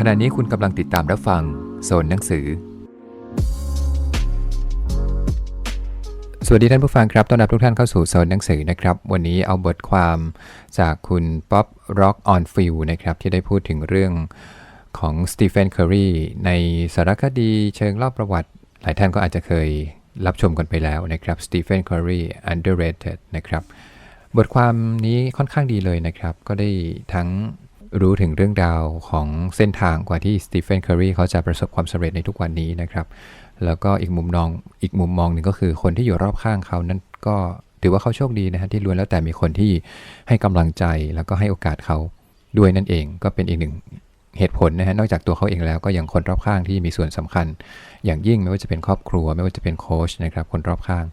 ขณะนี้คุณกำลังติดตามรับฟังโซนหนังสือ สวัสดีท่านผู้ฟังครับ ต้อนรับทุกท่านเข้าสู่โซนหนังสือนะครับ วันนี้เอาบทความจากคุณป๊อปร็อกออนฟิลนะครับ ที่ได้พูดถึงเรื่องของสตีเฟนเคอรีในสารคดีเชิงเล่าประวัติ หลายท่านก็อาจจะเคยรับชมกันไปแล้วนะครับสตีเฟนเคอรี underrated นะครับบทความนี้ค่อนข้างดีเลยนะครับ ก็ได้ทั้ง รู้ถึงเรื่องราวของเส้นทางกว่าที่สตีเฟนเคอรีเขาจะประสบความสำเร็จในทุกวันนี้นะครับ แล้วก็อีกมุมมองอีกมุมมองหนึ่งก็คือคนที่อยู่รอบข้างเขานั้นก็ถือว่าเขาโชคดีนะฮะที่ล้วนแล้วแต่มีคนที่ให้กำลังใจแล้วก็ให้โอกาสเขาด้วยนั่นเองก็เป็นอีกหนึ่งเหตุผลนะฮะนอกจากตัวเขาเองแล้วก็ยังคนรอบข้างที่มีส่วนสำคัญ อย่างยิ่งไม่ว่าจะเป็นครอบครัว ไม่ว่าจะเป็นโค้ชนะครับคนรอบข้าง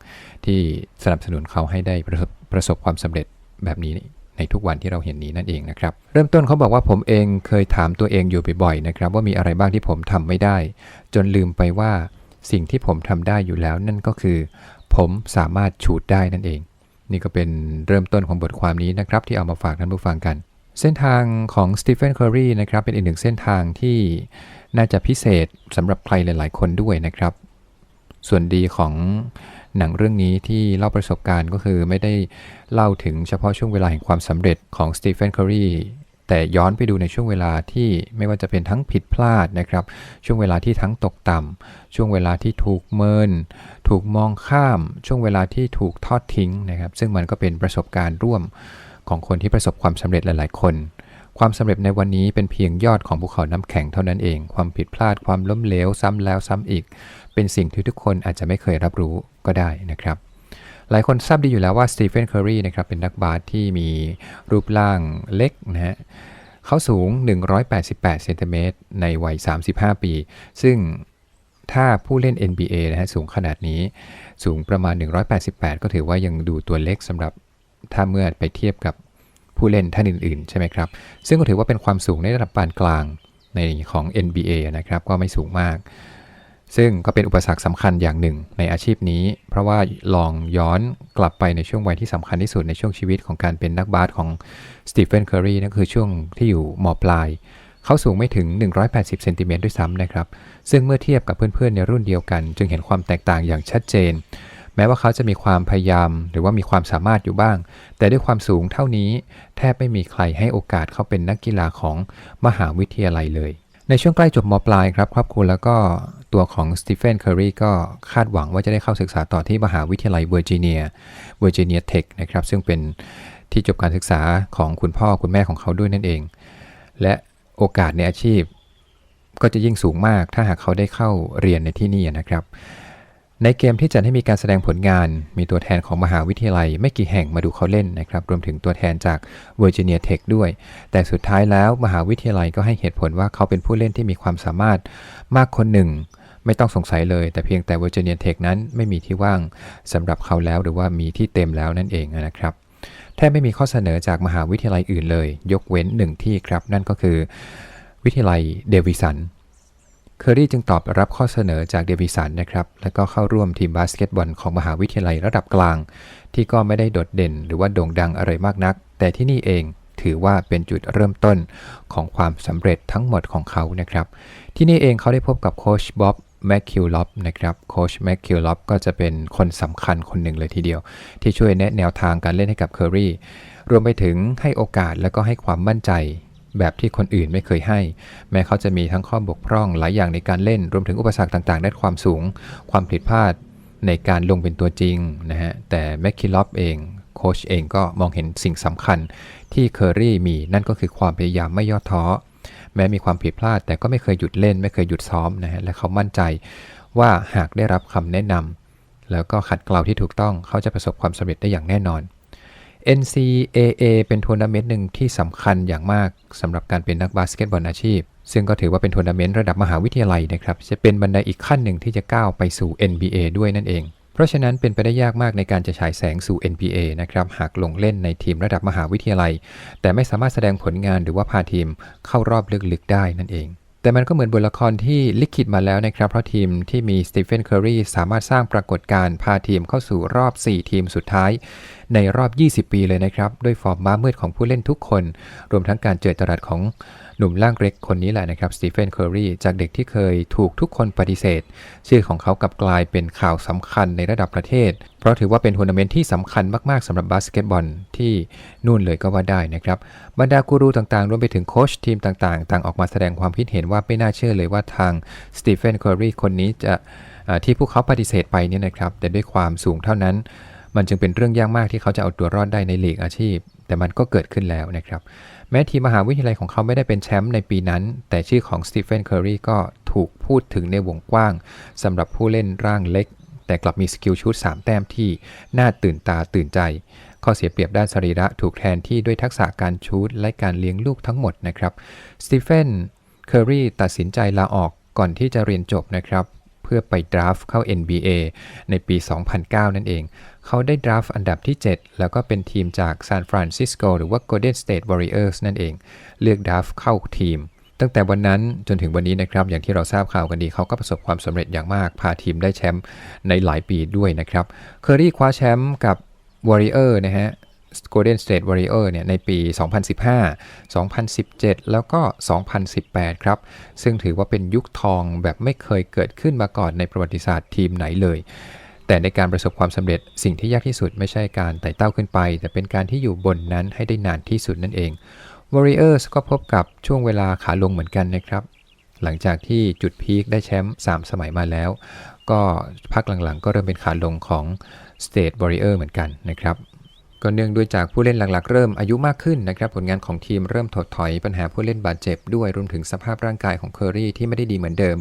ที่สนับสนุนเขาให้ได้ประสบประสบความสำเร็จแบบนี้ ในทุกวันที่เราเห็นนี้นั่นเองนะครับ เริ่มต้นเขาบอกว่าผมเองเคยถามตัวเองอยู่บ่อยๆนะครับ ว่ามีอะไรบ้างที่ผมทำไม่ได้ จนลืมไปว่าสิ่งที่ผมทำได้อยู่แล้วนั่นก็คือ ผมสามารถชูดได้นั่นเอง นี่ก็เป็นเริ่มต้นของบทความนี้นะครับ ที่เอามาฝากท่านผู้ฟังกัน เส้นทางของสตีเฟนเคอรีนะครับเป็นอีกหนึ่งเส้นทางที่น่าจะพิเศษสำหรับใครหลาย ๆ คนด้วยนะครับ ส่วนดีของ หนังเรื่องนี้ที่เล่าประสบการณ์ก็คือไม่ได้เล่าถึงเฉพาะช่วงเวลาแห่งความสำเร็จของสตีเฟนคอรีแต่ย้อนไปดูในช่วงเวลาที่ไม่ว่าจะเป็นทั้งผิดพลาดนะครับ ช่วงเวลาที่ทั้งตกต่ำช่วงเวลาที่ถูกเมิน ถูกมองข้าม ช่วงเวลาที่ถูกทอดทิ้งนะครับ ซึ่งมันก็เป็นประสบการณ์ร่วมของคนที่ประสบความสำเร็จหลาย ๆ คน ความสำเร็จในวันนี้เป็นเพียงยอดของภูเขาน้ำแข็งเท่านั้นเอง ความผิดพลาดความล้มเหลวซ้ำแล้วซ้ำอีก เป็นสิ่งที่ทุกคนอาจจะไม่เคยรับรู้ก็ได้นะครับ หลายคนทราบดีอยู่แล้วว่าสตีเฟนเคอรีนะครับเป็นนักบาสที่มีรูปร่างเล็กนะฮะเขาสูง 188 เซนติเมตรในวัย 35 ปี ซึ่งถ้าผู้เล่น NBA นะฮะสูงขนาดนี้ สูงประมาณ 188 ก็ถือว่ายังดูตัวเล็กสำหรับถ้าเมื่อไปเทียบกับ ผู้เล่นท่านอื่นๆ ใช่ไหมครับ ซึ่งก็ถือว่าเป็นความสูงในระดับปานกลางในของ NBA นะครับ ก็ไม่สูงมาก ซึ่งก็เป็นอุปสรรคสำคัญอย่างหนึ่งในอาชีพนี้ เพราะว่าลองย้อนกลับไปในช่วงวัยที่สำคัญที่สุดในช่วงชีวิตของการเป็นนักบาสของสตีเฟนเคอรีนั่นคือช่วงที่อยู่มปลาย เขาสูงไม่ถึง 180เซนติเมตรด้วยซ้ำนะครับ ซึ่งเมื่อเทียบกับเพื่อนๆในรุ่นเดียวกัน จึงเห็นความแตกต่างอย่างชัดเจน แม้ว่าเขาจะมีความพยายามหรือว่ามีความสามารถอยู่บ้าง แต่ด้วยความสูงเท่านี้ แทบไม่มีใครให้โอกาสเขาเป็นนักกีฬาของมหาวิทยาลัยเลย ในช่วงใกล้จบมปลายครับครอบครัวแล้วก็ตัวของสตีเฟนเคอรีก็คาดหวังว่าจะได้เข้าศึกษาต่อที่มหาวิทยาลัยเวอร์จิเนียเวอร์จิเนียเทคนะครับซึ่งเป็นที่จบการศึกษาของคุณพ่อคุณแม่ของเขาด้วยนั่นเอง และโอกาสในอาชีพก็จะยิ่งสูงมากถ้าหากเขาได้เข้าเรียนในที่นี่นะครับ ในเกมที่จัดให้มีการแสดงผลงาน มีตัวแทนของมหาวิทยาลัยไม่กี่แห่งมาดูเขาเล่นนะครับ รวมถึงตัวแทนจากเวอร์จิเนียเทคด้วย แต่สุดท้ายแล้วมหาวิทยาลัยก็ให้เหตุผลว่าเขาเป็นผู้เล่นที่มีความสามารถมากคนหนึ่ง ไม่ต้องสงสัยเลย แต่เพียงแต่เวอร์จิเนียเทคนั้นไม่มีที่ว่างสำหรับเขาแล้วหรือว่ามีที่เต็มแล้วนั่นเองนะครับแทบไม่มีข้อเสนอจากมหาวิทยาลัยอื่นเลย ยกเว้นหนึ่งที่ครับ นั่นก็คือ วิทยาลัยเดวิสัน เคอรี่จึงตอบรับข้อเสนอจากเดวิสันนะครับ และก็เข้าร่วมทีมบาสเกตบอลของมหาวิทยาลัยระดับกลาง ที่ก็ไม่ได้โดดเด่นหรือว่าโด่งดังอะไรมากนัก แต่ที่นี่เองถือว่าเป็นจุดเริ่มต้นของความสำเร็จทั้งหมดของเขานะครับ ที่นี่เองเขาได้พบกับโค้ชบ๊อบแมคคิวล็อปนะครับโค้ชแมคคิวล็อปก็จะเป็นคนสำคัญคนหนึ่งเลยทีเดียว ที่ช่วยแนะแนวทางการเล่นให้กับเคอรี่รวมไปถึงให้โอกาสและก็ให้ความมั่นใจ แบบที่คนอื่นไม่เคยให้ แม้เขาจะมีทั้งข้อบกพร่องหลายอย่างในการเล่นรวมถึงอุปสรรคต่างๆด้านความสูง ความผิดพลาดในการลงเป็นตัวจริงนะฮะแต่แมคคิล็อปเองโค้ชเองก็มองเห็นสิ่งสำคัญที่เคอรี่มีนั่นก็คือความพยายามไม่ย่อท้อ แม้มีความผิดพลาด แต่ก็ไม่เคยหยุดเล่น ไม่เคยหยุดซ้อมนะฮะและเขามั่นใจว่าหากได้รับคำแนะนำแล้วก็ขัดเกลาที่ถูกต้องเขาจะประสบความสำเร็จได้อย่างแน่นอน NCAA เป็นทัวร์นาเมนต์หนึ่งที่สำคัญอย่างมากสำหรับการเป็นนักบาสเกตบอลอาชีพ ซึ่งก็ถือว่าเป็นทัวร์นาเมนต์ระดับมหาวิทยาลัยนะครับ จะเป็นบันไดอีกขั้นหนึ่งที่จะก้าวไปสู่ NBA ด้วยนั่นเอง เพราะฉะนั้นเป็นไปได้ยากมากในการจะฉายแสงสู่ NBA นะครับหากลงเล่นในทีมระดับมหาวิทยาลัย แต่ไม่สามารถแสดงผลงานหรือว่าพาทีมเข้ารอบลึกๆได้นั่นเอง แต่มันก็เหมือนบทละครที่ลิขิตมาแล้วนะครับ เพราะทีมที่มีสตีเฟนเคอรีสามารถสร้างปรากฏการณ์พาทีมเข้าสู่รอบ 4 ทีมสุดท้าย ในรอบ 20 ปีเลยนะครับ ด้วยฟอร์มม้ามืดของผู้เล่นทุกคน รวมทั้งการเจอตลาดของ หนุ่มร่างเล็กคนนี้แหละนะครับสตีเฟนเคอร์รีจากเด็กที่เคยถูกทุกคนปฏิเสธ ชื่อของเขากลับกลายเป็นข่าวสำคัญในระดับประเทศ เพราะถือว่าเป็นทัวร์นาเมนต์ที่สำคัญมาก ๆสำหรับบาสเกตบอลที่นู่นเลยก็ว่าได้นะครับบรรดากูรูต่างๆรวมไปถึงโค้ชทีมต่างๆ ต่างออกมาแสดงความคิดเห็นว่าไม่น่าเชื่อเลยว่าทางสตีเฟนเคอร์รีคนนี้จะที่พวกเขาปฏิเสธไปเนี่ยนะครับ แต่ด้วยความสูงเท่านั้น มันจึงเป็นเรื่องยากมากที่เขาจะเอาตัวรอดได้ในลีกอาชีพ แต่มันก็เกิดขึ้นแล้วนะครับ แม้ทีมมหาวิทยาลัยของเขาไม่ได้เป็นแชมป์ในปีนั้น แต่ชื่อของสตีเฟนเคอรีก็ถูกพูดถึงในวงกว้างสำหรับผู้เล่นร่างเล็ก แต่กลับมีสกิลชุด 3 แต้มที่น่าตื่นตาตื่นใจ ข้อเสียเปรียบด้านสรีระถูกแทนที่ด้วยทักษะการชูตและการเลี้ยงลูกทั้งหมดนะครับสตีเฟนเคอรีตัดสินใจลาออกก่อนที่จะเรียนจบนะครับ เพื่อไปดราฟต์เข้า NBA ในปี 2009 นั่นเอง เขาได้ดราฟต์อันดับที่ 7 แล้วก็เป็นทีมจากซานฟรานซิสโกหรือว่า Golden State Warriors นั่นเอง เลือกดราฟต์เข้าทีม ตั้งแต่วันนั้นจนถึงวันนี้นะครับ อย่างที่เราทราบข่าวกันดี เขาก็ประสบความสำเร็จอย่างมาก พาทีมได้แชมป์ในหลายปีด้วยนะครับเคอรี่คว้าแชมป์กับ Warrior นะฮะ Golden State Warrior เนี่ยในปี 2015 2017 แล้วก็ 2018 ครับ ซึ่งถือว่าเป็นยุคทองแบบไม่เคยเกิดขึ้นมาก่อนในประวัติศาสตร์ทีมไหนเลย แต่ในการประสบความสำเร็จสิ่งที่ยากที่สุดไม่ใช่การไต่เต้าขึ้นไป แต่เป็นการที่อยู่บนนั้นให้ได้นานที่สุดนั่นเอง Warriors ก็พบกับช่วงเวลาขาลงเหมือนกันนะครับ หลังจากที่จุดพีคได้แชมป์3สมัยมาแล้ว ก็พักหลังๆ ก็เริ่มเป็นขาลงของ State Warrior เหมือนกันนะครับก็เนื่องด้วยจากผู้เล่นหลักๆ เริ่มอายุมากขึ้นนะครับ ผลงานของทีมเริ่มถดถอยปัญหาผู้เล่นบาดเจ็บด้วยรวมถึงสภาพร่างกายของเคอรี่ที่ไม่ได้ดีเหมือนเดิม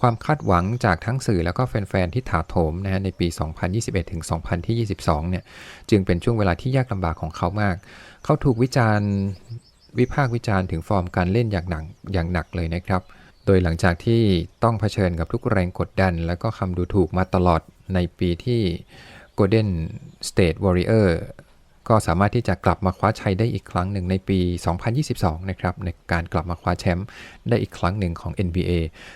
ความคาดหวังจากทั้งสื่อแล้วก็แฟนๆที่ถาโถมนะฮะในปี 2021 ถึง 2022 เนี่ย จึงเป็นช่วงเวลาที่ยากลำบากของเขามาก เขาถูกวิจารณ์วิพากษ์วิจารณ์ถึงฟอร์มการเล่นอย่างหนักอย่างหนักเลยนะครับ โดยหลังจากที่ต้องเผชิญกับทุกแรงกดดัน และก็คำดูถูกมาตลอดในปีที่ Golden State Warrior ก็สามารถที่จะกลับมาคว้าชัยได้อีกครั้งหนึ่งในปี 2022 นะครับในการกลับมาคว้าแชมป์ได้อีกครั้งหนึ่งของ NBA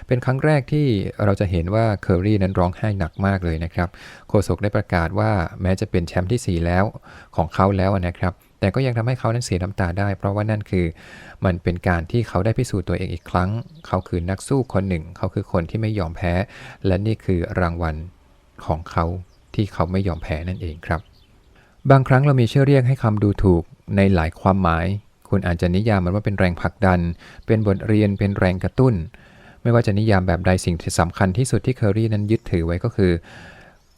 เป็นครั้งแรกที่เราจะเห็นว่าเคอรี่นั้นร้องไห้หนักมากเลยนะครับโฆษกได้ประกาศว่าแม้จะเป็นแชมป์ที่ 4 แล้วของเขาแล้วนะครับแต่ก็ยังทำให้เขานั้นเสียน้ำตาได้ เพราะว่านั่นคือ มันเป็นการที่เขาได้พิสูจน์ตัวเองอีกครั้ง เขาคือนักสู้คนหนึ่ง เขาคือคนที่ไม่ยอมแพ้ และนี่คือรางวัลของเขาที่เขาไม่ยอมแพ้นั่นเองครับ บางครั้งเรามีชื่อเรียกให้คำดูถูกในหลายความหมาย คุณอาจจะนิยามมันว่าเป็นแรงผลักดัน เป็นบทเรียน เป็นแรงกระตุ้น ไม่ว่าจะนิยามแบบใดสิ่งที่สำคัญที่สุดที่เคอรี่นั้นยึดถือไว้ก็คือ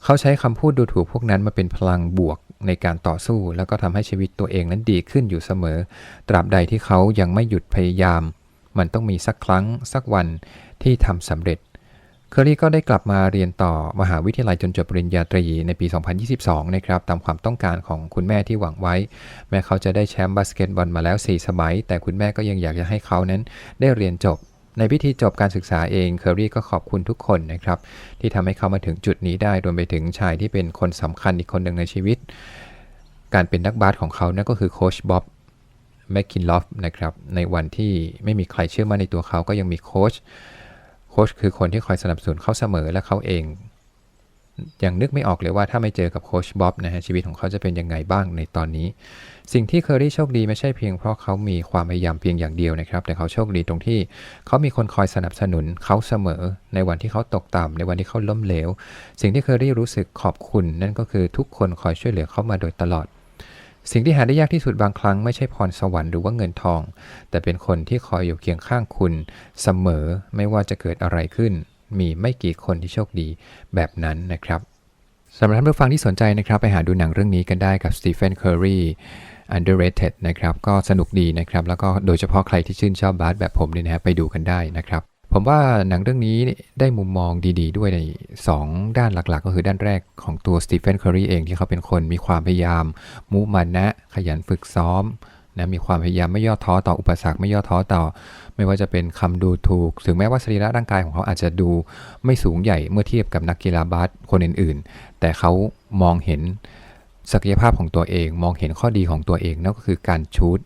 เขาใช้คำพูดดูถูกพวกนั้นมาเป็นพลังบวกในการต่อสู้ แล้วก็ทำให้ชีวิตตัวเองนั้นดีขึ้นอยู่เสมอ ตราบใดที่เขายังไม่หยุดพยายาม มันต้องมีสักครั้งสักวันที่ทำสำเร็จ เคอรี่ก็ได้กลับมาเรียนต่อมหาวิทยาลัยจนจบปริญญาตรีในปี 2022 นะครับ ตามความต้องการของคุณแม่ที่หวังไว้ แม้เขาจะได้แชมป์บาสเกตบอลมาแล้ว 4 สมัย แต่คุณแม่ก็ยังอยากจะให้เขานั้นได้เรียนจบ ในพิธีจบการศึกษาเองเคอรี่ก็ขอบคุณทุกคนนะครับ ที่ทำให้เขามาถึงจุดนี้ได้รวมไปถึงชายที่เป็นคนสำคัญอีกคนหนึ่งในชีวิต การเป็นนักบาสของเขานั่นก็คือโคชบ๊อบแมคคินลอฟนะครับในวันที่ไม่มีใครเชื่อมั่นในตัวเขาก็ยังมีโค้ช โค้ชคือคนที่คอยสนับสนุนเขาเสมอและเขาเองยังนึกไม่ออกเลยว่าถ้าไม่เจอกับโค้ชบ๊อบนะฮะชีวิตของเขาจะเป็นยังไงบ้างในตอนนี้ สิ่งที่เคอรี่โชคดีไม่ใช่เพียงเพราะเขามีความพยายามเพียงอย่างเดียวนะครับ แต่เขาโชคดีตรงที่เขามีคนคอยสนับสนุนเขาเสมอ ในวันที่เขาตกต่ำในวันที่เขาล้มเหลว สิ่งที่เคอรี่รู้สึกขอบคุณ นั่นก็คือทุกคนคอยช่วยเหลือเขามาโดยตลอด สิ่งที่หาได้ยากที่สุดบางครั้งไม่ใช่พรสวรรค์หรือว่าเงินทอง แต่เป็นคนที่คอยอยู่เคียงข้างคุณ เสมอไม่ว่าจะเกิดอะไรขึ้น มีไม่กี่คนที่โชคดีแบบนั้นนะครับสำหรับท่านผู้ฟังที่สนใจนะครับ ไปหาดูหนังเรื่องนี้กันได้กับสตีเฟนเคอรี underrated นะครับ ก็สนุกดีนะครับ แล้วก็โดยเฉพาะใครที่ชื่นชอบบาสแบบผมเนี่ยนะฮะไปดูกันได้นะครับ ผมว่าหนังเรื่องนี้ได้มุมมองดีๆ ด้วยใน 2 ด้านหลักๆ ก็คือด้านแรกของตัวสตีเฟนเคอรีเองที่เขาเป็นคนมีความพยายาม มุมานะ ขยันฝึกซ้อมนะมีความพยายามไม่ย่อท้อต่ออุปสรรคไม่ย่อท้อต่อ ไม่ว่าจะเป็นคำดูถูก ถึงแม้ว่าสรีระร่างกายของเขาอาจจะดูไม่สูงใหญ่เมื่อเทียบกับนักกีฬาบาสคนอื่นๆ แต่เขามองเห็นศักยภาพของตัวเอง มองเห็นข้อดีของตัวเองนั่นก็คือการชูด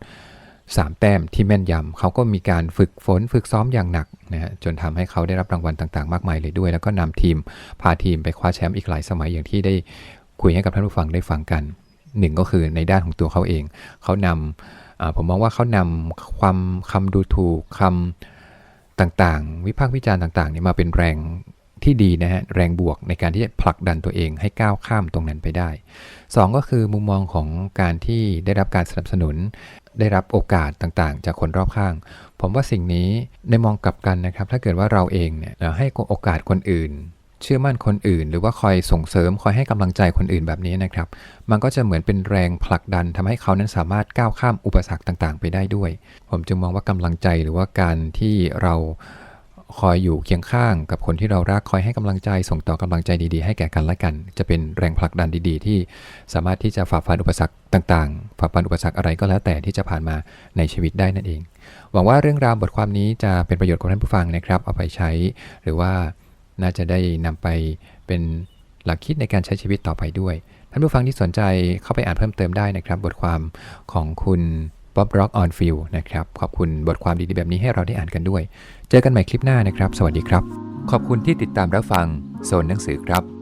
สามแต้มที่แม่นยำเขาก็มีการฝึกฝนฝึกซ้อมอย่างหนัก นะฮะจนทำให้เขาได้รับรางวัลต่างๆ มากมายเลยด้วย แล้วก็นำทีมพาทีมไปคว้าแชมป์อีกหลายสมัยอย่างที่ได้คุยให้กับท่านผู้ฟังได้ฟังกันหนึ่งก็คือในด้านของตัวเขาเอง เขานอ่าผมมองว่าเขานำความคำดูถูกคำต่างๆ วิพากษ์วิจารณ์ต่างๆนี่มาเป็นแรงที่ดีนะฮะแรงบวกในการที่จะผลักดันตัวเองให้ก้าวข้ามตรงนั้นไปได้ สองก็คือมุมมองของการที่ได้รับการสนับสนุน ได้รับโอกาสต่างๆ จากคนรอบข้าง ผมว่าสิ่งนี้ในมองกลับกันนะครับ ถ้าเกิดว่าเราเองเนี่ยให้โอกาสคนอื่น เชื่อมั่นคนอื่น หรือว่าคอยส่งเสริม คอยให้กำลังใจคนอื่นแบบนี้นะครับ มันก็จะเหมือนเป็นแรงผลักดันทำให้เขานั้นสามารถก้าวข้ามอุปสรรคต่างๆ ไปได้ด้วย ผมจึงมองว่ากำลังใจหรือว่าการที่เรา คอยอยู่เคียงข้างกับคนที่เรารักคอยให้กำลังใจ ส่งต่อกำลังใจดีๆ ให้แก่กันและกัน จะเป็นแรงผลักดันดีๆ ที่สามารถที่จะฝ่าฟันอุปสรรคต่างๆฝ่าฟันอุปสรรคอะไรก็แล้วแต่ที่จะผ่านมาในชีวิตได้นั่นเอง หวังว่าเรื่องราวบทความนี้จะเป็นประโยชน์กับท่านผู้ฟังนะครับ เอาไปใช้ หรือว่าน่าจะได้นำไปเป็นหลักคิดในการใช้ชีวิตต่อไปด้วย ท่านผู้ฟังที่สนใจเข้าไปอ่านเพิ่มเติมได้นะครับ บทความของคุณ ป๊อบร็อกออนฟิลนะครับ ขอบคุณบทความดีๆแบบนี้ให้เราได้อ่านกันด้วย เจอกันใหม่คลิปหน้านะครับ สวัสดีครับ ขอบคุณที่ติดตามรับฟังโซนหนังสือครับ